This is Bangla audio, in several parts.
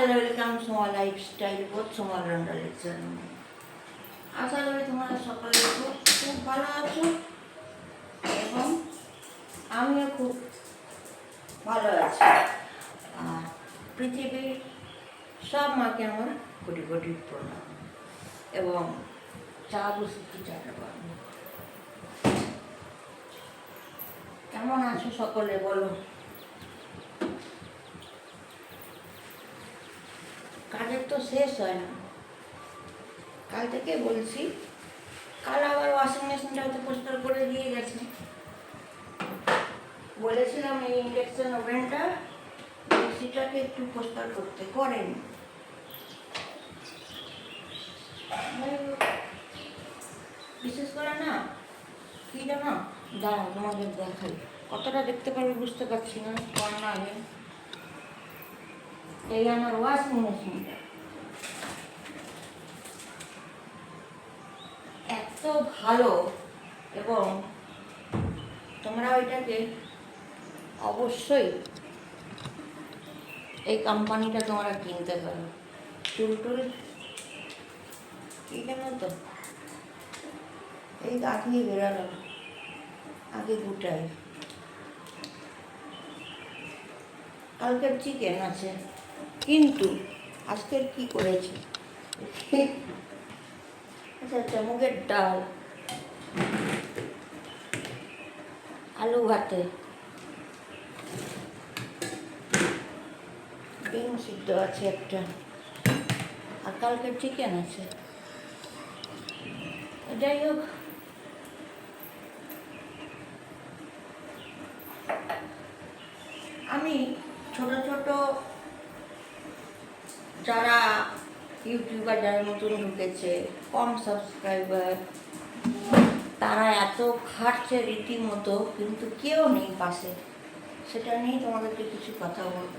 হ্যালো ওয়েলকাম সোমা লাইফস্টাইল বোধ সোমা রান্না লেকচার আশা করি তোমরা সকালে খুব খুব ভালো আছো এবং আমিও খুব ভালো আছি আর পৃথিবীর সব মাকে আমার কোটি কোটি প্রণাম এবং চা বসেছি চাটা কেমন আছো সকলে বলো কাজের তো শেষ হয় না। কাল থেকে বলছি, কাল আবার ওয়াশিং মেশিনটা হয়তো পরিষ্কার করে দিয়ে গেছে। বলেছিলাম এই ইন্ডাকশন ওভেনটা মিক্সিটাকে একটু পরিষ্কার করতে, করেন। বিশেষ করে না, কী জানো? দাঁড়াও তোমাদের দেখাই। কতটা দেখতে পারবে বুঝতে পারছি না করার আগে। এই আমার ওয়াশিং মেশিনটা এত ভালো এবং তোমরা ওইটাকে অবশ্যই এই কোম্পানিটা তোমরা কিনতে পারো। চুল টুল কি কেন তো। এই আগে বেরোলো। আগে দুটাই। কালকের চিকেন আছে। কিন্তু আজকের কি করেছে? আচ্ছা আচ্ছা মুগের ডাল, আলু ভাতে, ডিম সিদ্ধ আছে একটা, আর কালকের চিকেন আছে। যাই হোক আমি ছোট ছোট যারা ইউটিউবার যারা নতুন ঢুকেছে, কম সাবস্ক্রাইবার, তারা এত খাটছে রীতিমতো, কিন্তু কেউ নেই পাশে। সেটা নিয়েই তোমাদেরকে কিছু কথা বলব।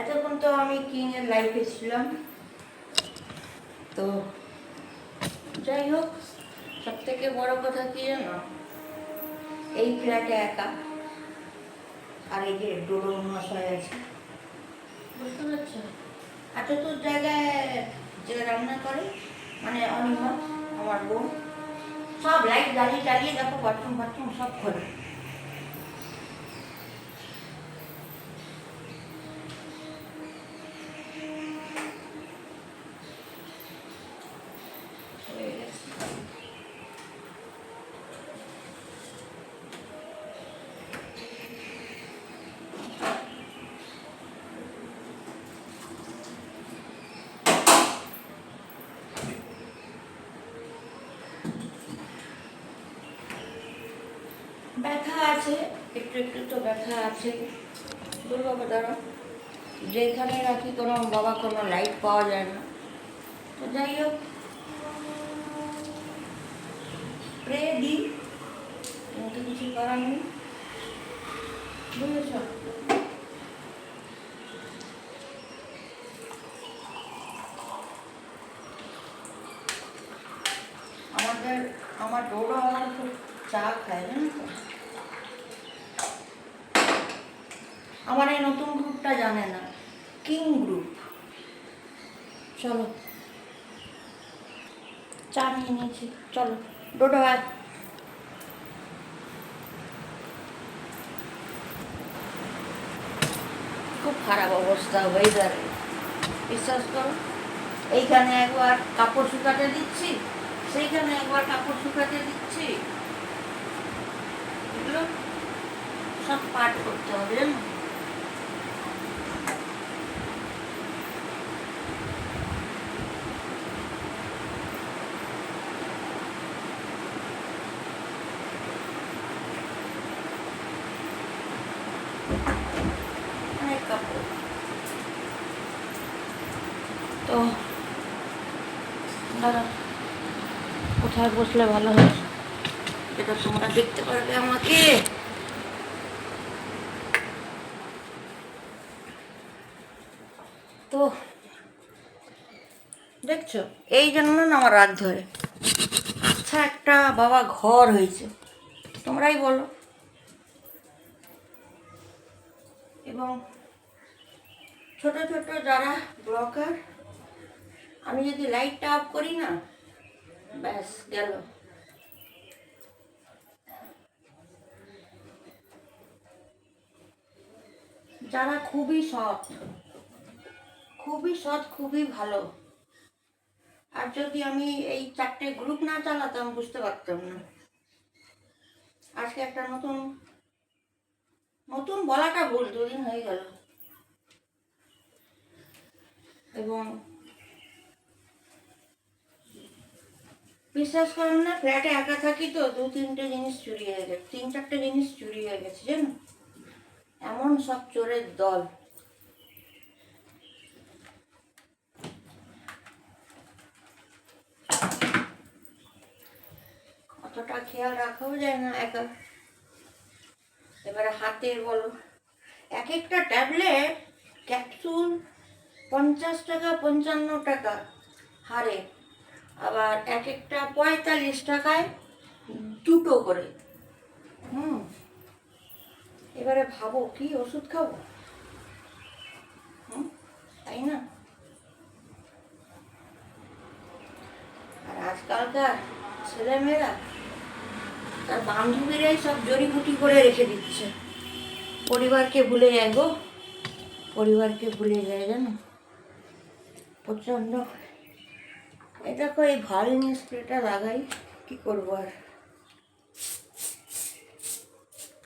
এতক্ষণ তো আমি কিংয়ের লাইফে ছিলাম। তো যাই হোক সব থেকে বড় কথা কি জানো? এই ফ্ল্যাটে একা। আর এই যে ডোলন মশাই আছে। বুঝতে পারছ। এত তো জায়গায় যে রান্না করে মানে অনিমা, আমার বোন, সব লাইট জ্বালিয়ে জ্বালিয়ে দেখো বাথরুম বাথরুম সব করে হয়ে গেছে ব্যথা আছে, একটু একটু তো ব্যথা আছে। দুর্বাবা দ্বারা যেখানে রাখি কোনো বাবা, কোনো লাইট পাওয়া যায় না। তো যাই হোক। স্প্রে দিই। কিন্তু কিছু করার নেই। বুঝেছ? আমাদের, আমার ডোডো আমার খুব চা খায়, জানো তো? আমার এই নতুন গ্রুপটা জানে না। King group. চলো। চা নিয়ে নিয়েছি। চলো। ডোডো আয়। খুব খারাপ অবস্থা ওয়েদার বিশ্বাস করো। এইখানে একবার কাপড় শুকাতে দিচ্ছি। সেইখানে একবার কাপড় শুকাতে দিচ্ছি। এগুলো সব পাঠ করতে হবে, জানো অনেক কাপড় তো দাদা কোথায় বসলে ভালো হয়? এটা তোমরা দেখতে পারবে আমাকে। তো, দেখছ? এই জন্য না আমার রাত ধরে। আচ্ছা একটা বাবা ঘর হয়েছে। তোমরাই বলো। এবং ছোট ছোট যারা ব্লকার আমি যদি লাইটটা অফ করি না, ব্যাস গেল। যারা খুবই সৎ খুবই সৎ, খুবই ভালো। আর যদি আমি এই চারটে গ্রুপ না চালাতাম, বুঝতে পারতাম না। আজকে একটা নতুন নতুন বলাটা ভুল, দুদিন হয়ে গেল। এবং বিশ্বাস করেন না ফ্ল্যাটে একা থাকি তো দু তিনটে জিনিস চুরি হয়ে গেছে, তিন চারটে জিনিস চুরি হয়ে গেছে, জানো? এমন সব চোরের দল। অতটা খেয়াল রাখাও যায় না একা। এবারে হাতের বলো। এক একটা ট্যাবলেট ক্যাপসুল পঞ্চাশ টাকা, পঞ্চান্ন টাকা হারে। আবার এক একটা পঁয়তাল্লিশ টাকায় দুটো করে। হুম। এবারে ভাবো, কি ওষুধ খাব? হুম, তাই না? আর আজকালকার ছেলেমেয়েরা তার বান্ধবীরাই সব জড়িবুটি করে রেখে দিচ্ছে। পরিবারকে ভুলে যায় গো। পরিবারকে ভুলে যায় জানো? প্রচণ্ড দেখো, এই ভারিনি স্প্রেটা লাগাই, কি করব আর?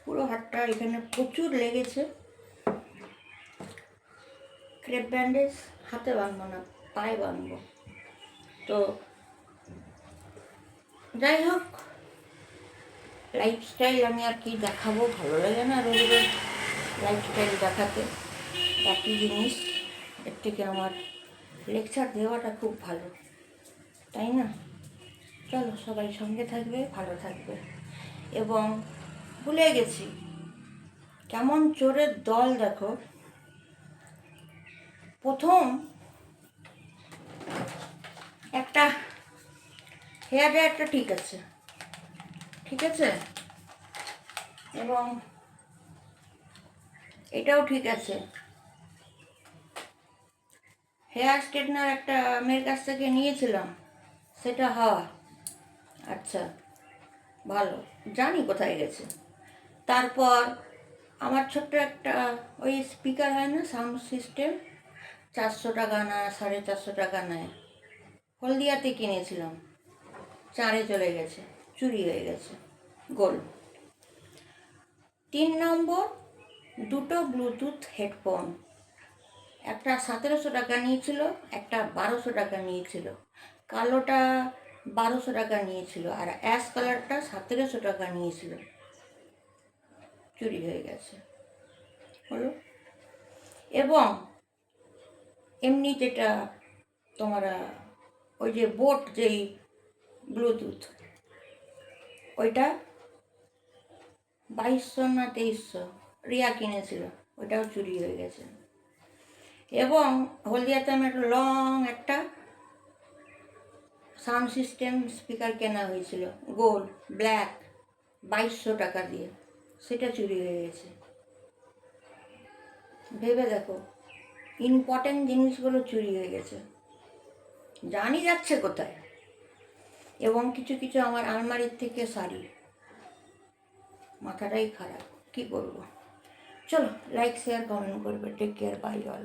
পুরো হাতটা এখানে প্রচুর লেগেছে। ক্রেপ ব্যান্ডেজ হাতে বাঁধবো না, পায়ে বাঁধবো। তো যাই হোক লাইফস্টাইল আমি আর কি দেখাবো, ভালো লাগে না রোজ রোজ লাইফস্টাইল দেখাতে। একই জিনিস, এর থেকে আমার লেকচার দেওয়াটা খুব ভালো। তাই না? চলো, সবাই সঙ্গে থাকবে, ভালো থাকবে। এবং ভুলে গেছি, কেমন চোরের দল দেখো। প্রথম একটা হেয়ার ড্রায়ারটা ঠিক আছে। ঠিক আছে? এবং এটাও ঠিক আছে। হেয়ার স্ট্রেটনার একটা মেয়ের কাছ থেকে নিয়েছিলাম। সেটা হওয়া। আচ্ছা ভালো। জানি কোথায় গেছে। তারপর আমার ছোট্ট একটা ওই স্পিকার হয় না সাউন্ড সিস্টেম চারশো টাকা না সাড়ে চারশো টাকা নেয়। হলদিয়াতে কিনেছিলাম। চারে চলে গেছে, চুরি হয়ে গেছে। গোল। তিন নম্বর, দুটো ব্লুটুথ হেডফোন একটা সতেরোশো টাকা নিয়েছিল, একটা বারোশো টাকা নিয়েছিল। কালোটা বারোশো টাকা নিয়েছিল আর অ্যাশ কালারটা সতেরোশো টাকা নিয়েছিল। চুরি হয়ে গেছে। হলো? এবং এমনি যেটা তোমার ওই যে বোট যেই ব্লুটুথ, ওইটা বাইশশো না তেইশশো রিয়া কিনেছিল, ওইটাও চুরি হয়ে গেছে। এবং হলদিয়াতে আমি একটা লং একটা সাউন্ড সিস্টেম স্পিকার কেনা হয়েছিল গোল্ড ব্ল্যাক, বাইশশো টাকা দিয়ে। সেটা চুরি হয়ে গেছে। ভেবে দেখো ইম্পর্টেন্ট জিনিসগুলো চুরি হয়ে গেছে। জানি যাচ্ছে কোথায়, এবং কিছু কিছু আমার আলমারির থেকে শাড়ি। মাথাটাই খারাপ, কি করব চলো লাইক শেয়ার কমেন্ট করবে টেক কেয়ার বাই অল